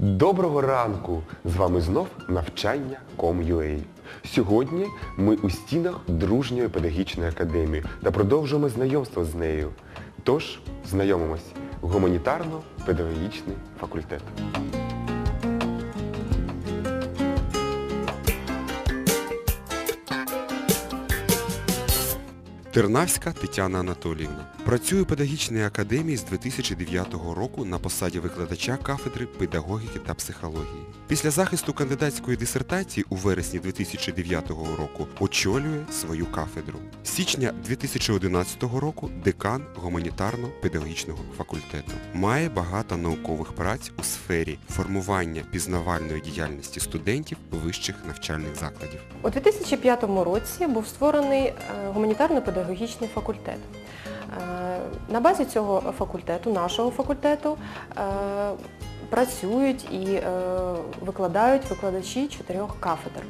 Доброго ранку! З вами знов навчання.com.ua. Сьогодні ми у стінах дружньої педагогічної академії та продовжуємо знайомство з нею. Тож, знайомимось, гуманітарно-педагогічний факультет. Тернавська Тетяна Анатоліївна. Працює у педагогічній академії з 2009 року на посаді викладача кафедри педагогіки та психології. Після захисту кандидатської дисертації у вересні 2009 року очолює свою кафедру. З січня 2011 року декан гуманітарно-педагогічного факультету. Має багато наукових праць у сфері формування пізнавальної діяльності студентів вищих навчальних закладів. У 2005 році був створений е, гуманітарно-педагогічний факультет. Е, На базі цього факультету, нашого факультету, е, працюють і е, викладають викладачі чотирьох кафедр.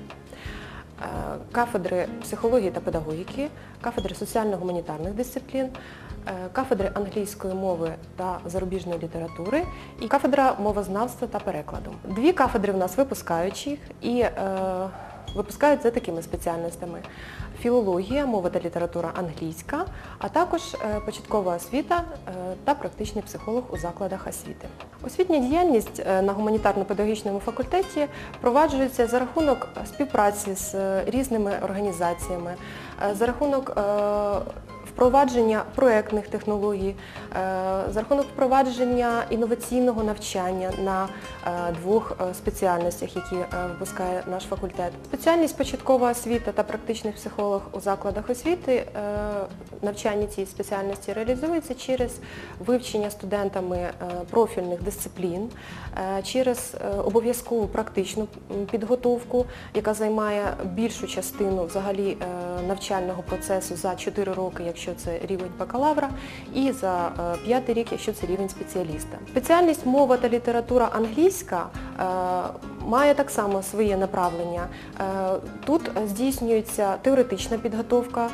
Кафедри психології та педагогіки, кафедри соціально-гуманітарних дисциплін, кафедри англійської мови та зарубіжної літератури і кафедра мовознавства та перекладу. Дві кафедри в нас випускаючих і випускають за такими спеціальностями. Філологія, мова та література англійська, а також е, початкова освіта е, та практичний психолог у закладах освіти. Освітня діяльність е, на гуманітарно-педагогічному факультеті проваджується за рахунок співпраці з різними організаціями, за рахунок впровадження проектних технологій, е, за рахунок впровадження інноваційного навчання на е, двох е, спеціальностях, які випускає наш факультет. Спеціальність початкова освіта та практичний психолог у закладах освіти, навчання цієї спеціальності реалізується через вивчення студентами профільних дисциплін, через обов'язкову практичну підготовку, яка займає більшу частину взагалі навчального процесу за 4 роки, якщо це рівень бакалавра, і за 5 рік, якщо це рівень спеціаліста. Спеціальність мова та література англійська е, має так само своє направлення. Е, Тут здійснюється теоретична підготовка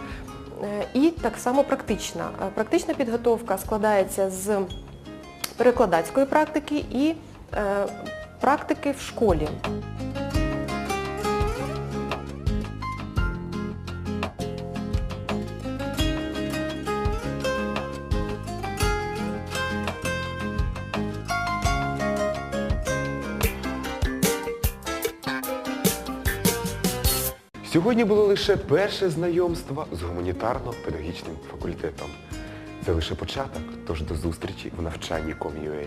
е, і так само практична. Е, Практична підготовка складається з перекладацької практики і е, практики в школі. Сьогодні було лише перше знайомство з гуманітарно-педагогічним факультетом. Це лише початок, тож до зустрічі в навчанні Com.ua.